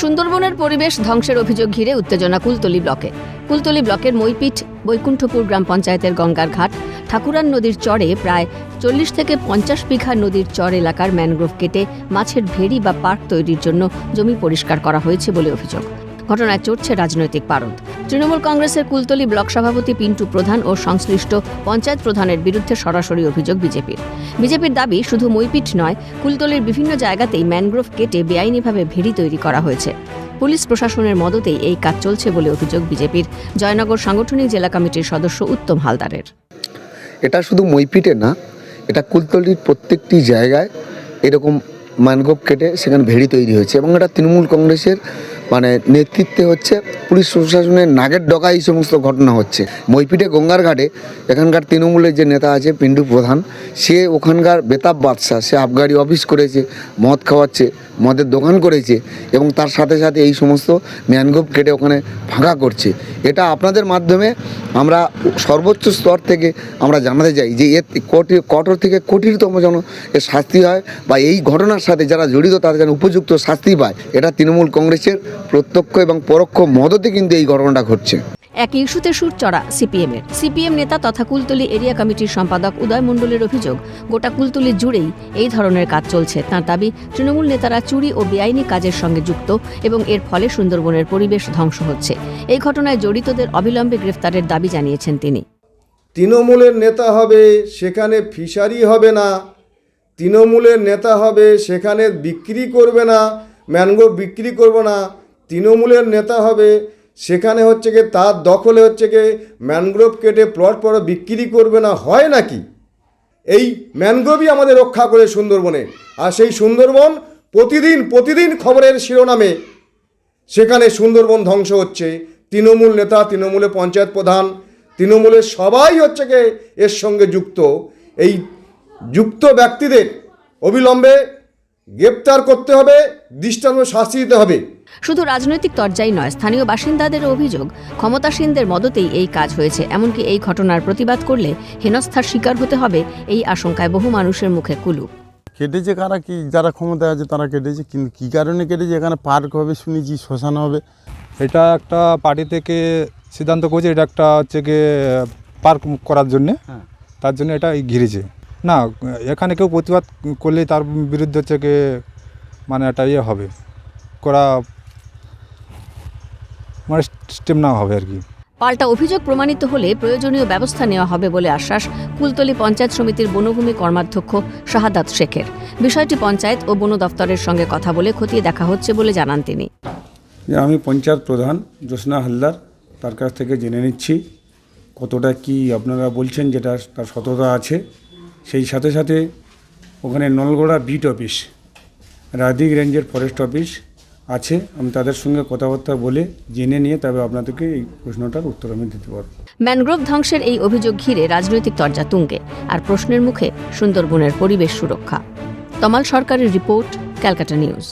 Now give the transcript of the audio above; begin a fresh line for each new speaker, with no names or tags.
সুন্দরবনের পরিবেশ ধ্বংসের অভিযোগ ঘিরে উত্তেজনা কুলতলি ব্লকে। কুলতলি ব্লকের মইপিঠ, বৈকুণ্ঠপুর গ্রাম পঞ্চায়েতের গঙ্গার ঘাট, ঠাকুরান নদীর চরে প্রায় চল্লিশ থেকে পঞ্চাশ বিঘা নদীর চর এলাকার ম্যানগ্রোভ কেটে মাছের ভেড়ি বা পার্ক তৈরির জন্য জমি পরিষ্কার করা হয়েছে বলে অভিযোগ। ঘটনায় চড়ছে রাজনৈতিক পারদ। তৃণমূল কংগ্রেসের কুলতলি ব্লক সভাপতি পিন্টু প্রধান ও সংশ্লিষ্ট পঞ্চায়েত প্রধানের বিরুদ্ধে সরাসরি অভিযোগ বিজেপির। বিজেপির দাবি শুধু মইপিঠ নয়, কুলতলির বিভিন্ন জায়গাতেই ম্যানগ্রোভ কেটে বেআইনিভাবে ভেড়ি তৈরি করা হয়েছে। পুলিশ প্রশাসনের মদতেই এই কাজ চলছে বলে অভিযোগ বিজেপির। জয়নগর সাংগঠনিক জেলা কমিটির সদস্য উত্তম হালদারের।
এটা শুধু মইপিটে না, এটা কুলতলির প্রত্যেকটি জায়গায় এরকম ম্যানগ্রোভ কেটে সেখানে ভেড়ি তৈরি হয়েছে এবং এটা তৃণমূল কংগ্রেসের মানে নেতৃত্বে হচ্ছে পুলিশ প্রশাসনের নাগের ডকা এই সমস্ত ঘটনা হচ্ছে। মইপিটে গঙ্গার ঘাটে এখানকার তৃণমূলের যে নেতা আছে, পিন্টু প্রধান, সে ওখানকার বেতাব বাদশাহ, সে আবগারি অফিস করেছে, মদ খাওয়াচ্ছে, মদের দোকান করেছে এবং তার সাথে সাথে এই সমস্ত ম্যানগ্রোভ কেটে ওখানে ফাঁকা করছে। এটা আপনাদের মাধ্যমে আমরা সর্বোচ্চ স্তর থেকে আমরা জানাতে চাই যে এর কোটি, কঠোর থেকে কঠিনতম যেন এর শাস্তি হয় বা এই ঘটনার সাথে যারা জড়িত তাদের যেন উপযুক্ত শাস্তি পায়, এটা তৃণমূল কংগ্রেসের প্রত্যক্ষ এবং পরোক্ষ মদতে কিন্তু এই ঘটনাটা ঘটছে।
এক ইস্যুতে সুর চড়া সিপিএমের সিপিএম নেতা তথা কুলতলি এরিয়া কমিটির সম্পাদক উদয় মণ্ডলের অভিযোগ গোটা কুলতলি জুড়েই এই ধরনের কাজ চলছে। তার দাবি তৃণমূল নেতারা চুরি ও বেআইনি কাজের সঙ্গে যুক্ত এবং এর ফলে সুন্দরবনের পরিবেশ ধ্বংস হচ্ছে। এই ঘটনায় জড়িতদের অবিলম্বে গ্রেফতারের দাবি জানিয়েছেন তিনি।
তৃণমূলের নেতা হবে সেখানে ফিশারি হবে না। তৃণমূলের নেতা হবে সেখানে বিক্রি করবে না। ম্যানগ্রোভ বিক্রি করবে না। তৃণমূলের নেতা হবে, সেখানে হচ্ছে গিয়ে তার দখলে হচ্ছে গিয়ে ম্যানগ্রোভ কেটে প্লট পরে বিক্রি করবে না, হয় নাকি? এই ম্যানগ্রোভই আমাদের রক্ষা করে সুন্দরবনে। আর সেই সুন্দরবন প্রতিদিন প্রতিদিন খবরের শিরোনামে সেখানে সুন্দরবন ধ্বংস হচ্ছে। তৃণমূল নেতা, তৃণমূলের পঞ্চায়েত প্রধান, তৃণমূলের সবাই হচ্ছে গিয়ে এর সঙ্গে যুক্ত। এই যুক্ত ব্যক্তিদের অবিলম্বে গ্রেপ্তার করতে হবে, দৃষ্টান্ত শাস্তি দিতে হবে।
শুধু রাজনৈতিক তরজাই নয় স্থানীয় বাসিন্দাদের অভিযোগ ক্ষমতাসীনদের মদতেই এই কাজ হয়েছে। এমনকি এই ঘটনার প্রতিবাদ করলে হেনস্থার শিকার হতে হবে এই আশঙ্কায় বহু মানুষের মুখে কুলু।
কেটেছে কারা? কি যারা ক্ষমতায় আছে তারা কেটেছে। কিন্তু কী কারণে কেটেছে? এখানে পার্ক হবে শুনেছি শ্মশান হবে।
এটা একটা পার্টি থেকে সিদ্ধান্ত করেছে এটা একটা হচ্ছে গিয়ে পার্ক করার জন্যে। তার জন্য এটা ঘিরেছে। না এখানে কেউ প্রতিবাদ করলে তার বিরুদ্ধে হচ্ছে গিয়ে মানে একটা ইয়ে হবে করা স্টেপ নেওয়া হবে আর কি।
পাল্টা অভিযোগ প্রমাণিত হলে প্রয়োজনীয় ব্যবস্থা নেওয়া হবে বলে আশ্বাস কুলতলি পঞ্চায়েত সমিতির বনভূমি কর্মাধ্যক্ষ শাহাদাত শেখের। বিষয়টি পঞ্চায়েত ও বন দফতরের সঙ্গে কথা বলে খতিয়ে দেখা হচ্ছে বলে জানান তিনি।
আমি পঞ্চায়েত প্রধান জ্যোৎস্না হালদার তার কাছ থেকে জেনে নিচ্ছি কতটা কি আপনারা বলছেন যেটা তার সততা আছে। সেই সাথে সাথে ওখানে নলগোড়া বিট অফিস রাধিক রেঞ্জের ফরেস্ট অফিস আছে, আমি তাদের সঙ্গে কথাবার্তা বলে জেনে নিয়ে তবে আপনাদেরকে এই প্রশ্নটার উত্তর আমি দিতে পারব।
ম্যানগ্রোভ ধ্বংসের এই অভিযোগ ঘিরে রাজনৈতিক তরজা তুঙ্গে আর প্রশ্নের মুখে সুন্দরবনের পরিবেশ সুরক্ষা। তমাল সরকারের রিপোর্ট, ক্যালকাটা নিউজ।